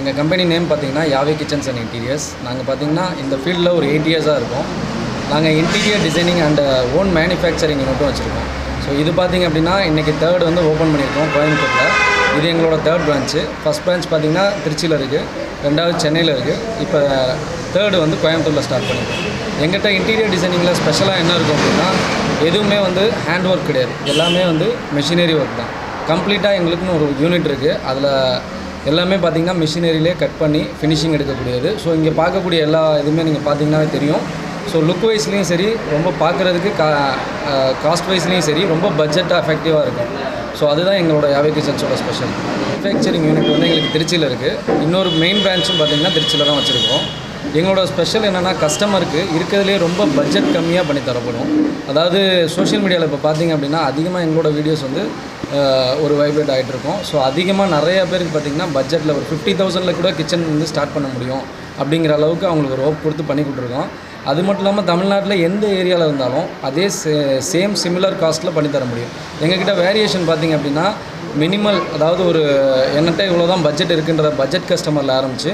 எங்கள் company name பார்த்தீங்கன்னா யாவே kitchens and interiors. நாங்கள் பார்த்தீங்கன்னா இந்த ஃபீல்டில் ஒரு எயிட் இயர்ஸாக இருக்கோம். நாங்கள் interior designing and own manufacturing மட்டும் வச்சுருக்கோம். ஸோ இது பார்த்தீங்க அப்படின்னா இன்றைக்கி தேர்ட் வந்து ஓப்பன் பண்ணியிருக்கோம் கோயம்புத்தூரில். இது எங்களோட தேர்ட் பிரான்ச்சு ஃபஸ்ட் பிரான்ச் பார்த்தீங்கன்னா திருச்சியில் இருக்குது ரெண்டாவது சென்னையில் இருக்குது இப்போ தேர்டு வந்து கோயம்புத்தூரில் ஸ்டார்ட் பண்ணியிருக்கோம். எங்கிட்ட இன்டீரியர் டிசைனிங்கில் ஸ்பெஷலாக என்ன இருக்கும் அப்படின்னா எதுவுமே வந்து ஹேண்ட் ஒர்க் கிடையாது. எல்லாமே வந்து மெஷினரி ஒர்க் தான். கம்ப்ளீட்டாக எங்களுக்குன்னு ஒரு யூனிட் இருக்குது அதில் எல்லாமே பார்த்தீங்கன்னா மிஷினரியிலே கட் பண்ணி ஃபினிஷிங் எடுக்கக்கூடியது. ஸோ இங்கே பார்க்கக்கூடிய எல்லா இதுவுமே நீங்கள் பார்த்தீங்கன்னாவே தெரியும். ஸோ லுக் வைஸ்லேயும் சரி ரொம்ப பார்க்குறதுக்கு கா காஸ்ட் வைஸ்லேயும் சரி ரொம்ப பட்ஜெட்டாக எஃபெக்டிவாக இருக்கும். ஸோ அதுதான் எங்களோட யாவே கிச்சன்ஸோட ஸ்பெஷல் மேனுஃபேக்சரிங் யூனிட் வந்து எங்களுக்கு திருச்சியில் இருக்குது இன்னொரு மெயின் பிரான்ச்சும் பார்த்திங்கன்னா திருச்சியில் தான் வச்சுருக்கோம். எங்களோட ஸ்பெஷல் என்னென்னா கஸ்டமருக்கு இருக்கிறதுலே ரொம்ப பட்ஜெட் கம்மியாக பண்ணி தரப்படும். அதாவது சோஷியல் மீடியாவில் இப்போ பார்த்தீங்க அப்படின்னா அதிகமாக எங்களோட வீடியோஸ் வந்து ஒரு வைப்ரேட் ஆகிட்டு இருக்கும். ஸோ அதிகமாக நிறைய பேருக்கு பார்த்தீங்கன்னா பட்ஜெட்டில் ஒரு ஃபிஃப்டி தௌசண்டில் கூட கிச்சன் வந்து ஸ்டார்ட் பண்ண முடியும் அப்படிங்கிற அளவுக்கு அவங்களுக்கு ஒரு ஹோப் கொடுத்து பண்ணி கொடுத்துருக்கோம். அது மட்டும் இல்லாமல் தமிழ்நாட்டில் எந்த ஏரியாவில் இருந்தாலும் அதே சே சேம் சிமிலர் காஸ்ட்டில் பண்ணித்தர தர முடியும். எங்ககிட்ட வேரியேஷன் பார்த்திங்க அப்படின்னா மினிமல் அதாவது ஒரு என்னட்ட இவ்வளோ தான் பட்ஜெட் இருக்குன்ற பட்ஜெட் கஸ்டமரில் ஆரம்பித்து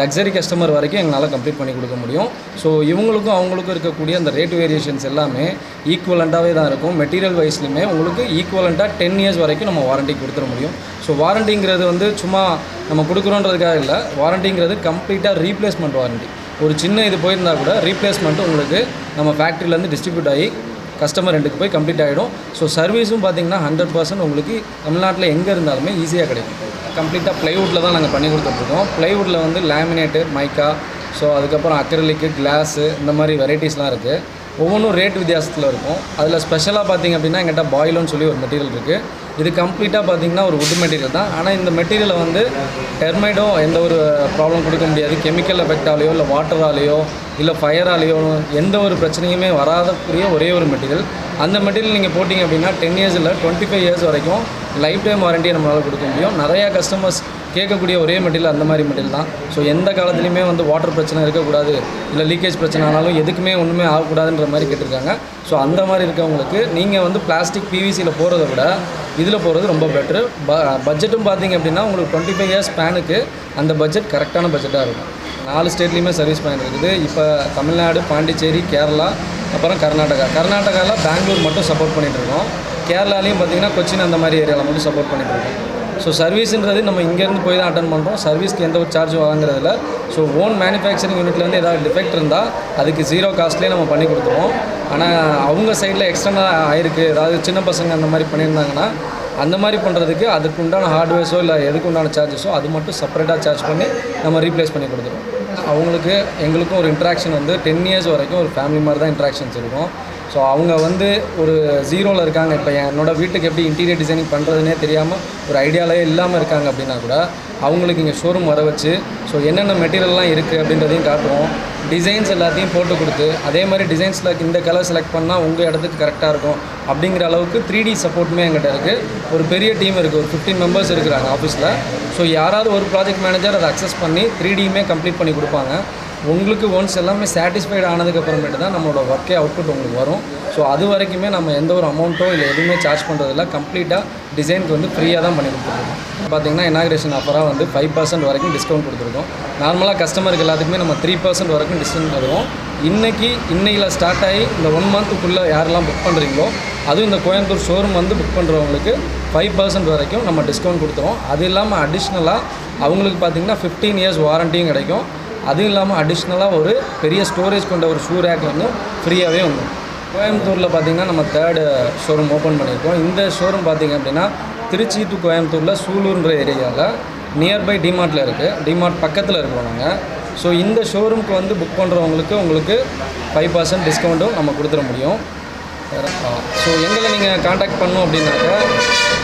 லக்ஸரி கஸ்டமர் வரைக்கும் எங்களால் கம்ப்ளீட் பண்ணி கொடுக்க முடியும். ஸோ இவங்களுக்கும் அவங்களுக்கும் இருக்கக்கூடிய அந்த ரேட் வேரியேஷன்ஸ் எல்லாமே ஈக்குவலண்ட்டாகவே தான் இருக்கும். மெட்டீரியல் வைஸ்லையுமே உங்களுக்கு ஈக்குவலண்ட்டாக டென் இயர்ஸ் வரைக்கும் நம்ம வாரண்டி கொடுத்துட முடியும். ஸோ வாரண்டிங்கிறது வந்து சும்மா நம்ம கொடுக்குறோன்றதுக்காக இல்லை. வாரண்டிங்கிறது கம்ப்ளீட்டாக ரீப்ளேஸ்மெண்ட் வாரண்டி ஒரு சின்ன இது போயிருந்தா கூட ரீப்ளேஸ்மெண்ட்டு உங்களுக்கு நம்ம ஃபேக்ட்ரியிலேருந்து டிஸ்ட்ரிபியூட் ஆகி கஸ்டமர் ரெண்டுக்கு போய் கம்ப்ளீட் ஆகிடும் ஸோ சர்வீஸும் பார்த்திங்கன்னா ஹண்ட்ரட் பர்சன்ட் உங்களுக்கு தமிழ்நாட்டில் எங்கே இருந்தாலுமே ஈஸியாக கிடைக்கும். கம்ப்ளீட்டாக ப்ளைவுட்டில் தான் நாங்கள் பண்ணி கொடுத்துட்ருக்கோம். ப்ளைவுட்டில் வந்து லேமினேட்டு மைக்கா ஸோ அதுக்கப்புறம் அக்ரலிக்கு கிளாஸு இந்த மாதிரி வெரைட்டிஸ்லாம் இருக்குது ஒவ்வொன்றும் ரேட் வித்தியாசத்தில் இருக்கும். அதில் ஸ்பெஷலாக பார்த்தீங்க அப்படின்னா எங்கிட்ட பாயிலோன்னு சொல்லி ஒரு மெட்டீரியல் இருக்குது இது கம்ப்ளீட்டாக பார்த்தீங்கன்னா ஒரு உட் மெட்டீரியல் தான். ஆனால் இந்த மெட்டீரியலை வந்து டெர்மைடோ எந்த ஒரு ப்ராப்ளம் கொடுக்க முடியாது. கெமிக்கல் எஃபெக்டாலேயோ இல்லை வாட்டராலேயோ இல்லை ஃபயராலேயோ எந்த ஒரு பிரச்சனையுமே வராதக்கூடிய ஒரே ஒரு மெட்டீரியல். அந்த மெட்டீரியல் நீங்கள் போட்டிங்க அப்படின்னா டென் இயர்ஸ் இல்லை டுவெண்ட்டி ஃபைவ் இயர்ஸ் வரைக்கும் லைஃப் டைம் வாரண்டியை நம்மளால் கொடுக்க முடியும். நிறையா கஸ்டமர்ஸ் கேட்கக்கூடிய ஒரே மெட்டீரியல் அந்த மாதிரி மெட்டீரியல் தான். ஸோ எந்த காலத்துலையுமே வந்து வாட்டர் பிரச்சனை இருக்கக்கூடாது இல்லை லீக்கேஜ் பிரச்சனை ஆனாலும் எதுக்குமே ஒன்றுமே ஆகக்கூடாதுன்ற மாதிரி கேட்டிருக்காங்க. ஸோ அந்த மாதிரி இருக்கவங்களுக்கு நீங்கள் வந்து பிளாஸ்டிக் பிவிசியில் போகிறத விட இதில் போகிறது ரொம்ப பெட்ரு ப பட்ஜெட்டும் பார்த்தீங்க அப்படின்னா உங்களுக்கு டுவெண்ட்டி ஃபைவ் இயர்ஸ் பேனுக்கு அந்த பட்ஜெட் கரெக்டான பட்ஜெட்டாக இருக்கும். நாலு ஸ்டேட்லேயுமே சர்வீஸ் பண்ணியிருக்குது இப்போ தமிழ்நாடு பாண்டிச்சேரி கேரளா அப்புறம் கர்நாடகா. கர்நாடகாவில் பெங்களூர் மட்டும் சப்போர்ட் பண்ணிகிட்ருக்கோம் கேரளாலையும் பார்த்தீங்கன்னா கொச்சின் அந்த மாதிரி ஏரியாவில் மட்டும் சப்போர்ட் பண்ணிகிட்ருக்கோம் ஸோ சர்வீஸுன்றது நம்ம இங்கேருந்து போய் தான் அட்டன் பண்ணுறோம் சர்வீஸ்க்கு எந்த ஒரு சார்ஜும் வாங்குறதில்ல ஸோ ஓன் மேனுஃபேக்சரிங் யூனிட்லேருந்து ஏதாவது டிஃபெக்ட் இருந்தால் அதுக்கு ஜீரோ காஸ்ட்லேயே நம்ம பண்ணி கொடுத்துருவோம். ஆனால் அவங்க சைடில் எக்ஸ்டர்னலாக ஆயிருக்கு. ஏதாவது சின்ன பசங்க அந்த மாதிரி பண்ணியிருந்தாங்கன்னா அந்த மாதிரி பண்ணுறதுக்கு அதுக்கு உண்டான ஹார்ட்வேர்ஸோ இல்லை எதுக்கு உண்டான சார்ஜஸோ அது மட்டும் செப்பரேட்டாக சார்ஜ் பண்ணி நம்ம ரீப்ளேஸ் பண்ணி கொடுத்துருவோம். அவங்களுக்கு எங்களுக்கும் ஒரு இன்ட்ராக்ஷன் வந்து டென் இயர்ஸ் வரைக்கும் ஒரு ஃபேமிலி மாதிரி தான் இன்ட்ராக்ஷன்ஸ் இருக்கும். ஸோ அவங்க வந்து ஒரு ஜீரோவில் இருக்காங்க. இப்போ என்னோடய வீட்டுக்கு எப்படி இன்டீரியர் டிசைனிங் பண்ணுறதுனே தெரியாமல் ஒரு ஐடியாலே இல்லாமல் இருக்காங்க அப்படின்னா கூட அவங்களுக்கு இங்கே ஷோரூம் வர வச்சு ஸோ என்னென்ன மெட்டீரியல்லாம் இருக்குது அப்படின்றதையும் காட்டுவோம் டிசைன்ஸ் எல்லாத்தையும் போட்டு கொடுத்து அதே மாதிரி டிசைன்ஸில் இந்த கலர் செலக்ட் பண்ணால் உங்கள் இடத்துக்கு கரெக்டாக இருக்கும் அப்படிங்கிற அளவுக்கு த்ரீ டி சப்போர்ட்டுமே எங்கிட்ட இருக்குது ஒரு பெரிய டீம் இருக்குது ஒரு ஃபிஃப்டீன் மெம்பர்ஸ் இருக்கிறாங்க ஆஃபீஸில் ஸோ யாராவது ஒரு ப்ராஜெக்ட் மேனேஜர் அதை அக்சஸ் பண்ணி த்ரீ டியுமே கம்ப்ளீட் பண்ணி கொடுப்பாங்க. உங்களுக்கு ஒன்ஸ் எல்லாமே சாட்டிஸ்ஃபைடு ஆனதுக்கப்புறமேட்டு தான் நம்மளோட ஒர்க்கே அவுட்புட் உங்களுக்கு வரும். ஸோ அது வரைக்குமே நம்ம எந்த ஒரு அமௌண்ட்டோ இல்லை எதுவுமே சார்ஜ் பண்ணுறதில்ல கம்ப்ளீட்டாக டிசைனுக்கு வந்து ஃப்ரீயாக தான் பண்ணி கொடுத்துருக்கோம். பார்த்தீங்கன்னா இனாகிரேஷன் ஆஃபராக வந்து ஃபைவ் பர்சன்ட் வரைக்கும் டிஸ்கவுண்ட் கொடுத்துருக்கோம். நார்மலாக கஸ்டமருக்கு எல்லாத்துக்குமே நம்ம த்ரீ பர்சன்ட் வரைக்கும் டிஸ்கவுண்ட் தருவோம். இன்றைக்கி இன்னையில் ஸ்டார்ட் ஆகி இந்த ஒன் மந்த்துக்குள்ளே யாரெல்லாம் புக் பண்ணுறீங்களோ அதுவும் இந்த கோயம்புத்தூர் ஷோரூம் வந்து புக் பண்ணுறவங்களுக்கு ஃபைவ் பர்சன்ட் வரைக்கும் நம்ம டிஸ்கவுண்ட் கொடுத்துருவோம். அது இல்லாமல் அடிஷ்னலாக அவங்களுக்கு பார்த்தீங்கன்னா ஃபிஃப்டீன் இயர்ஸ் வாரண்டியும் கிடைக்கும். அதுவும் இல்லாமல் அடிஷ்னலாக ஒரு பெரிய ஸ்டோரேஜ் கொண்ட ஒரு ஷூ ரேக் வந்து ஃப்ரீயாகவே வந்து கோயம்புத்தூரில் பார்த்தீங்கன்னா நம்ம தேர்டு ஷோரூம் ஓப்பன் பண்ணியிருக்கோம். இந்த ஷோரூம் பார்த்தீங்க அப்படின்னா திருச்சி டு கோயம்புத்தூரில் சூலூர்ன்ற ஏரியாவில் நியர்பை டிமார்ட்டில் இருக்குது டிமார்ட் பக்கத்தில் இருக்கிறோம் நாங்கள் ஸோ இந்த ஷோரூம்க்கு வந்து புக் பண்ணுறவங்களுக்கு உங்களுக்கு ஃபைவ் பர்சன்ட் டிஸ்கவுண்ட்டும் நம்ம கொடுத்துட முடியும். ஸோ எங்களை நீங்கள் காண்டாக்ட் பண்ணோம் அப்படின்னாக்கா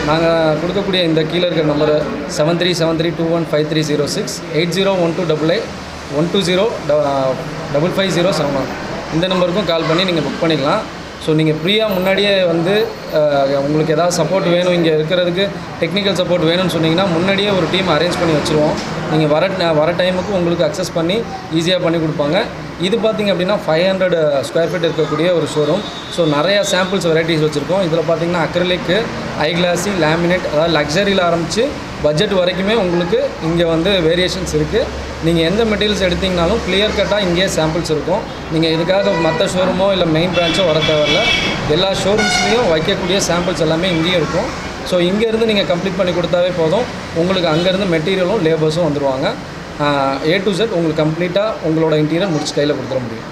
நாங்கள் கொடுக்கக்கூடிய இந்த கீழே இருக்கிற number seven three seven three two one five three zero six eight zero one two double eight one two zero double five zero seven one. இந்த நம்பருக்கும் கால் பண்ணி நீங்கள் புக் பண்ணிக்கலாம் ஸோ நீங்கள் ஃப்ரீயாக முன்னாடியே வந்து உங்களுக்கு ஏதாவது சப்போர்ட் வேணும் இங்கே இருக்கிறதுக்கு டெக்னிக்கல் சப்போர்ட் வேணும்னு சொன்னீங்கன்னா முன்னாடியே ஒரு டீம் அரேஞ்ச் பண்ணி வச்சுருவோம். நீங்கள் வர வர டைமுக்கு உங்களுக்கு அக்சஸ் பண்ணி ஈஸியாக பண்ணி கொடுப்பாங்க. இது பார்த்திங்க அப்படின்னா ஃபைவ் ஹண்ட்ரட் ஸ்கொயர் ஃபீட் இருக்கக்கூடிய ஒரு ஷோரூம் ஸோ நிறையா சாம்பிள்ஸ் வெரைட்டிஸ் வச்சுருக்கோம். இதில் பார்த்தீங்கன்னா அக்ரலிக்கு ஐ கிளாஸி லேமினேட் அதாவது லக்ஸரியில் ஆரம்பித்து பட்ஜெட் வரைக்குமே உங்களுக்கு இங்கே வந்து வேரியேஷன்ஸ் இருக்குது நீங்கள் எந்த மெட்டீரியல்ஸ் எடுத்தீங்கனாலும் கிளியர் கட்டாக இங்கேயே சாம்பிள்ஸ் இருக்கும். நீங்கள் இதுக்காக மற்ற ஷோரூமோ இல்லை மெயின் பிரான்ச்சோ வர தேவையில்ல. எல்லா ஷோரூம்ஸ்லேயும் வைக்கக்கூடிய சாம்பிள்ஸ் எல்லாமே இங்கேயும் இருக்கும். ஸோ இங்கேருந்து நீங்கள் கம்ப்ளீட் பண்ணி கொடுத்தாவே போதும். உங்களுக்கு அங்கேருந்து மெட்டீரியலும் லேபர்ஸும் வந்துடுவாங்க ஏ டு செட் உங்களுக்கு கம்ப்ளீட்டாக உங்களோட இன்டீரியர் முடிச்சு கையில் கொடுத்துட முடியும்.